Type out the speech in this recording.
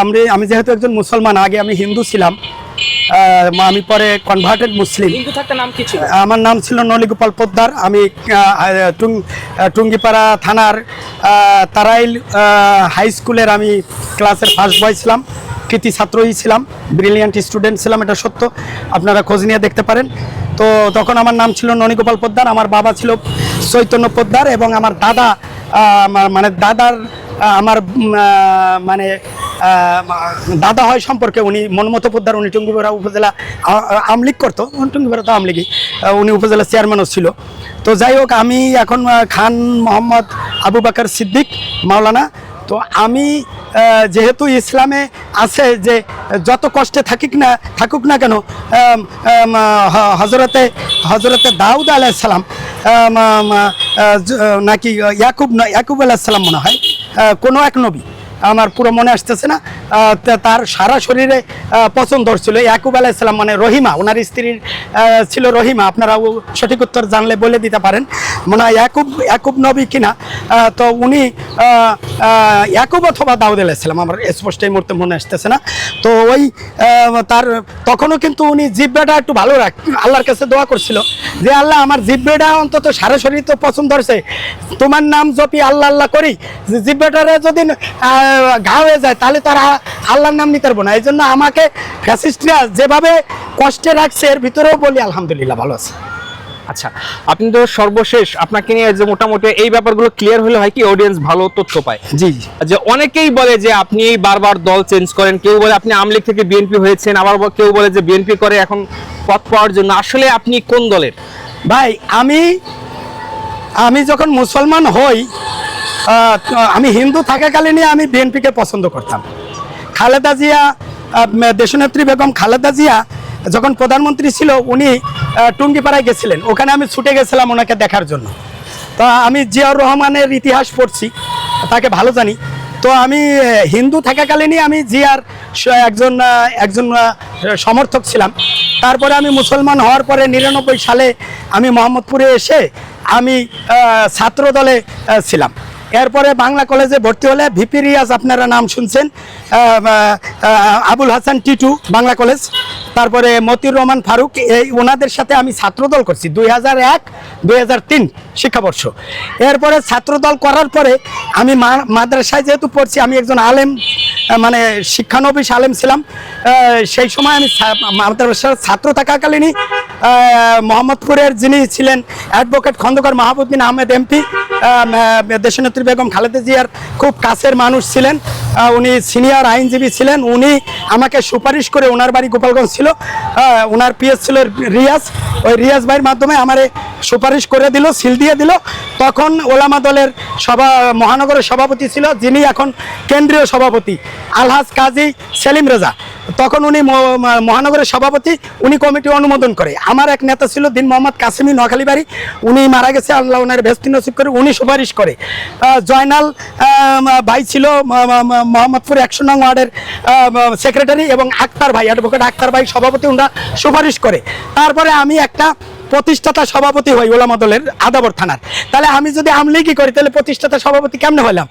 আমি আমি যেহেতু একজন মুসলমান আগে আমি হিন্দু ছিলাম। আমি পরে কনভার্টেড মুসলিম। হিন্দু নাম ছিল? আমার নাম ছিল নলিগোপাল পোদ্দার। আমি টুঙ্গিপাড়া থানার তারাইল হাই স্কুলের আমি ক্লাসের ফার্স্ট বয় ছিলাম। কৃতি ছাত্রই ছিলাম। ব্রিলিয়ান্ট স্টুডেন্ট ছিলাম এটা সত্য। আপনারা খোঁজ নিয়ে দেখতে পারেন। তো তখন আমার নাম ছিল ননীগোপাল পোদ্দার। আমার বাবা ছিল চৈতন্য পোদ্দার এবং আমার দাদা আমার মানে দাদার আমার মানে দাদা হয় সম্পর্কে উনি মনমতো পোদ্দার উনি টুঙ্গিপাড়া উপজেলা আ- আ- আমলিগ করতো টুঙ্গিপাড়া তো আমলিগই উনি উপজেলা চেয়ারম্যানও ছিল। তো যাই হোক, আমি এখন খান মোহাম্মদ আবু বাকর সিদ্দিক, মাওলানা, তো আমি যেহেতু ইসলামে আছে যে যত কষ্টে থাকিক না, থাকুক না কেন হজরতে হজরতে দাউদ আলাইসালাম নাকি ইয়াকুব ইয়াকুব আলাইসালাম মনে হয় কোনো এক নবী আমার পুরো মনে আসতেছে না। তার সারা শরীরে আহ, পছন্দ ছিল ইয়াকুব আলাইসালাম মানে রহিমা ওনার স্ত্রীর ছিল রহিমা। আপনারা সঠিক উত্তর জানলে বলে দিতে পারেন। মনে ইয়াকুব ইয়াকুব নবী কিনা? তো উনি ইয়াকুব অথবা দাউদ আলাইসালাম আমার স্পষ্ট এই মুহূর্তে মনে আসতেছে না। তো ওই তার তখনও কিন্তু উনি জিব্বাটা একটু ভালো রাখ আল্লাহর কাছে দোয়া করছিল যে আল্লাহ আমার জিব্বাটা অন্তত সারা শরীর তো পছন্দ হচ্ছে তোমার নাম জপি আল্লাহ আল্লাহ করি। জিব্বাটারে যদি ঘা হয়ে যায় তাহলে তারা আল্লাহর নাম নিতে পারব না। এই জন্য আমাকে ফ্যাসিস্টরা যেভাবে কষ্টে রাখছে এর ভিতরেও বলি আলহামদুলিল্লাহ ভালো আছে। আচ্ছা আপনি তো সর্বশেষ আপনাকে নিয়ে যে মোটামুটি এই ব্যাপারগুলো ক্লিয়ার হলে হয় কি অডিয়েন্স ভালো তথ্য পায়। জি যে অনেকেই বলে যে আপনি বারবার দল চেঞ্জ করেন কেউ বলে আপনি আমলিগ থেকে বিএনপি হয়েছেন আবার কেউ বলে যে বিএনপি করে এখন পথ পাওয়ার জন্য। আসলে আপনি কোন দলের? ভাই আমি আমি যখন মুসলমান হই আমি হিন্দু থাকাকালীনই আমি বিএনপিকে পছন্দ করতাম। খালেদা জিয়া দেশনেত্রী বেগম খালেদা জিয়া যখন প্রধানমন্ত্রী ছিল, উনি টুঙ্গিপাড়ায় গেছিলেন। ওখানে আমি ছুটে গেছিলাম ওনাকে দেখার জন্য। তো আমি জিয়াউর রহমানের ইতিহাস পড়ছি, তাকে ভালো জানি। তো আমি হিন্দু থাকাকালীনই আমি জিয়ার একজন একজন সমর্থক ছিলাম। তারপরে আমি মুসলমান হওয়ার পরে নিরানব্বই সালে আমি মোহাম্মদপুরে এসে আমি ছাত্র দলে ছিলাম। এরপরে বাংলা কলেজে ভর্তি হলে ভিপি রিয়াজ আপনারা নাম শুনছেন আবুল হাসান টিটু, বাংলা কলেজ। তারপরে মতিউর রহমান ফারুক, এই ওনাদের সাথে আমি ছাত্রদল করছি, দুই হাজার এক, দুই হাজার তিন শিক্ষাবর্ষ। এরপরে ছাত্রদল করার পরে আমি মাদ্রাসায় যেহেতু পড়ছি, আমি একজন আলেম মানে শিক্ষানবিশ আলেম ছিলাম সেই সময় আমি মাদ্রাসার ছাত্র থাকাকালীনই মোহাম্মদপুরের যিনি ছিলেন অ্যাডভোকেট খন্দকার মাহবুদ্দিন আহমেদ এমপি দেশনেত্রী বেগম খালেদা জিয়ার খুব কাছের মানুষ ছিলেন। উনি সিনিয়র আইনজীবী ছিলেন। উনি আমাকে সুপারিশ করে ওনার বাড়ি গোপালগঞ্জ ছিল। ওনার পিএস ছিল রিয়াজ। ওই রিয়াজ ভাইয়ের মাধ্যমে আমারে সুপারিশ করে দিল, সিল দিয়ে দিল। তখন ওলামা দলের সভা, মহানগরের সভাপতি ছিল, যিনি এখন কেন্দ্রীয় সভাপতি, আলহাজ কাজী সেলিম রেজা। তখন উনি মহানগরের সভাপতি, উনি কমিটি অনুমোদন করে। আমার এক নেতা ছিল দিন মোহাম্মদ কাসিমি নোয়াখালী বাড়ি উনি মারা গেছে, আল্লাহ ওনার ভেস্তি নসিব করে উনি সুপারিশ করে। জয়নাল ভাই ছিল মোহাম্মদপুর একশো নং ওয়ার্ডের সেক্রেটারি এবং আক্তার ভাই অ্যাডভোকেট আক্তার ভাই সভাপতি ওনারা সুপারিশ করে। তারপরে আমি একটা প্রতিষ্ঠাতা সভাপতি হই ওলামা দলের আদাবর থানার। তাহলে আমি যদি আমলিগি করি, তাহলে প্রতিষ্ঠাতা সভাপতি কেমনে হইলাম?